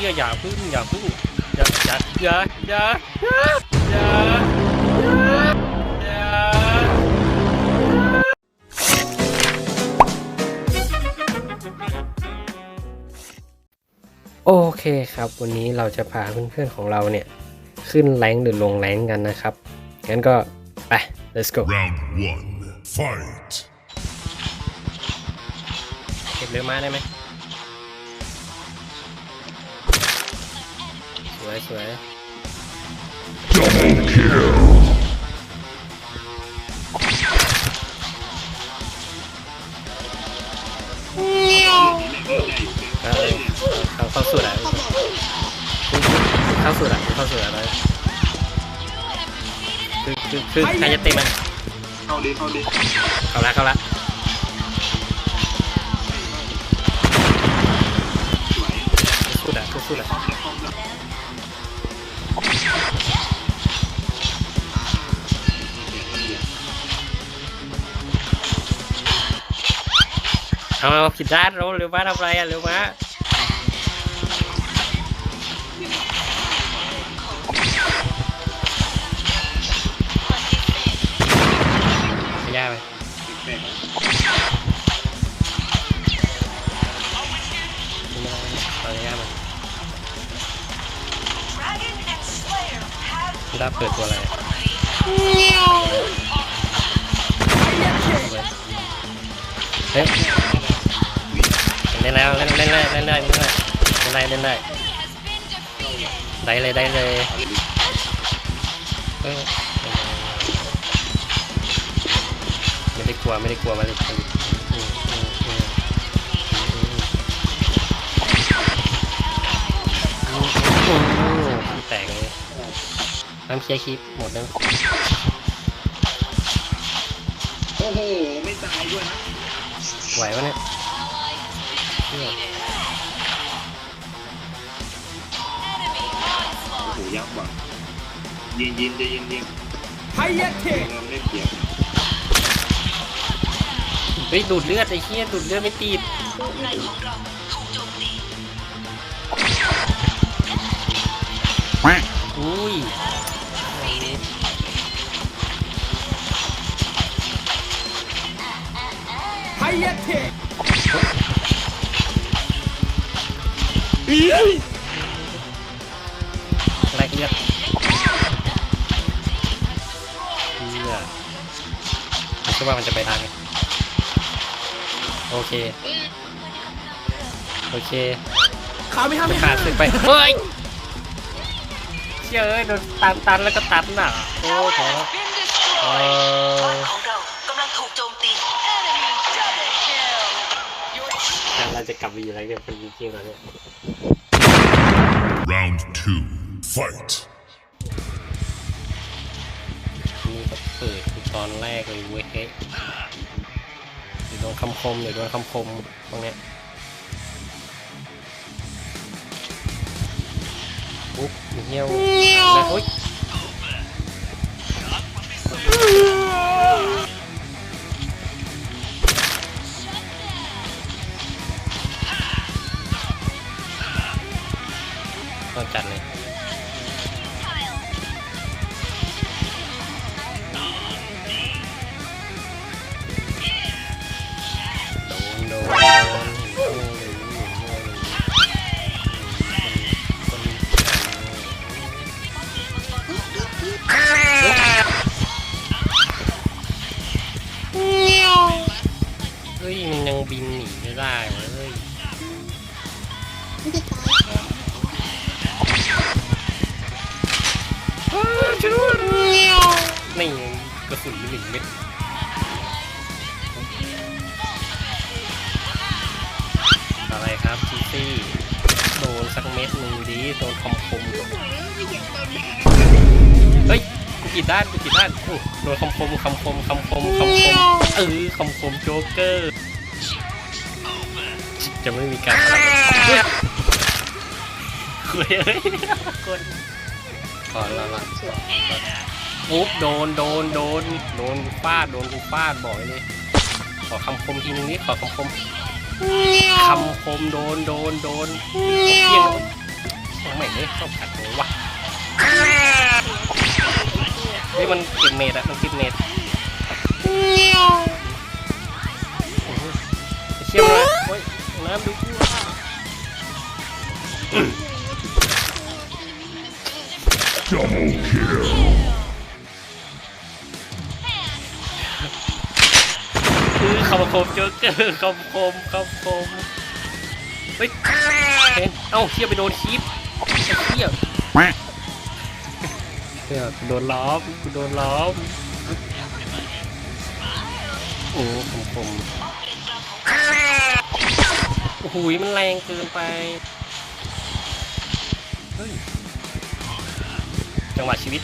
ฮียอย่าพึ่งอย่าพึ่งอย่าอย่าอย่าอย่าอย่าอย่าโอเคครับ วันนี้เราจะพาเพื่อนๆของเราเนี่ย ขึ้นแรงค์หรือลงแรงค์กันนะครับงั้นก็ไป let's go Round one, fight. เก็บเรือมาได้ไหม วยสวย Double kill. เอาเลยเข้าเข้าสุดอะเข้าสุดอะเข้าสุดอะเลยคือคือคือใครจะเต็มอะเข้าดิเข้าดิเข้าละเข้าละสุดอะสุดอะ เอาผิดด้านเร็วเร็วมาทำไรอะเร็วมาไม่ยากไปแปลกไม่ได้ตอนนี้ยากมัน Dragon and Slayer have ไม่ได้เปิดตัวอะไรเฮ้ย เล่นแล้วเล่นเล่นเลยเล่นเลยเล่นเลยเล่นเล่นได้เลยได้เลยไม่ได้กลัวไม่ได้กลัวมาเลยอืมอืมอืมอืมอืมอืมแตกเลยน้ำเคลียร์คลิปหมดแล้วโอ้โหไม่ตายด้วยนะไหวปะเนี่ย เหี้ยโอ้โหยักษ์ว่ะยิงยิงจะยิงยิงไฮยักษ์เทเริ่มเล่นเกียร์เฮ้ยดูดเลือดไอ้เหี้ยดูดเลือดไม่ติดป้อมในของเรา แรกเลือดเลือดไม่ใช่ว่ามันจะไปทางนี้โอเค โอเคขาไม่ห้ามขาดสึกไป เฮ้ยเชื่อเอ้ยโดนตันตันแล้วก็ตันน่ะ โอ้โหเออ เรากำลังถูกโจมตีเราจะกลับไปอยู่อะไรเนี่ยเป็นจริงๆแล้วเนี่ย Round two, fight. นี่ก็เปิดตอนแรกเลยเว้ยเฮ้ยเดี๋ยวโดนคำคมเดี๋ยวโดนคำคมตรงเนี้ยปุ๊บเหี้ยวแล้วอุ้ย ต้องจัดเลยโดนโดนเฮ้ยมันยังบินหนีไม่ได้เว้ย ช่วยด้วยนี่กระสุนหนึ่งเม็ดอะไรครับจีซี่โดนสักเม็ดหนึ่งดีโดนคอมคมเฮ้ยกูผิดด้านกูผิดด้านอู้โดนคอมคมคำคมคำคมคำคมเออคำคมโจ๊กเกอร์จะไม่มีการคุยเอ้ยคน ขอละละอุ๊บโดนโดนโดนโดนกูฟาดโดนกูฟาดบ่อยเลย ขอคำคมทีนึงนี่ขอคำคมคำคมโดนโดนโดนเพี้ยงไม่เลยเข้าขัดเลยวะเฮ้ยมันเก็บเมดอะมันเก็บเมดโอ้โหไอ้เชี่ยมาโอ้ยน้ำดู Double kill. คือคำคมโจ๊กเกอร์คำคมคำคมเฮ้ยเอ้าเชี่ยไปโดนคีบไอ้เชี่ยเชี่ยโดนล้อมกูโดนล้อมโอ้คำคมโอ้โหมันแรงเกินไปเฮ้ย จังหวะชีวิต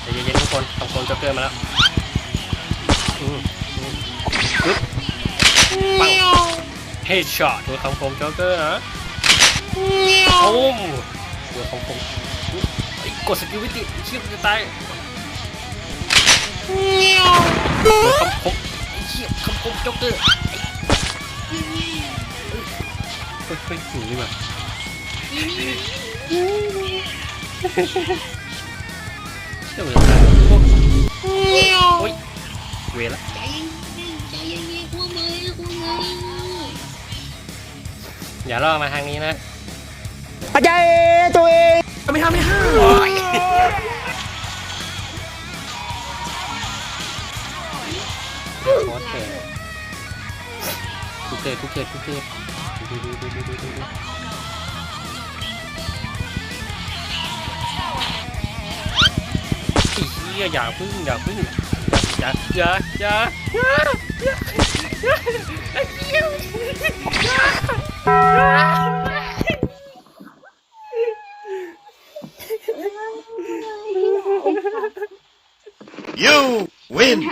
ใจเย็นๆทุกคนคำคมโจ๊กเกอร์มาแล้วอืมอืมปึ๊บปังเฮดช็อตตัวคำคมโจ๊กเกอร์นะโอ้มตัวคำคมไอ้กดสกิลวิติเชี่ยจะตายตัวคำคมไอ้เชี่ยคำคมโจ๊กเกอร์เฮ้ยเฮ้ยหนีดีกว่า เจ้าเหลือยพวกโอ้ยเวรละใจเย็นๆใจเย็นๆพวกมึงพวกมึงอย่าล่อมาทางนี้นะอาจารย์ตัวเองไม่ทำไม่ห้าโคตรเกิดกูเกิดกูเกิดกูเกิดดูดูดูดูดูดู ไอ้เหี้ยอย่า You win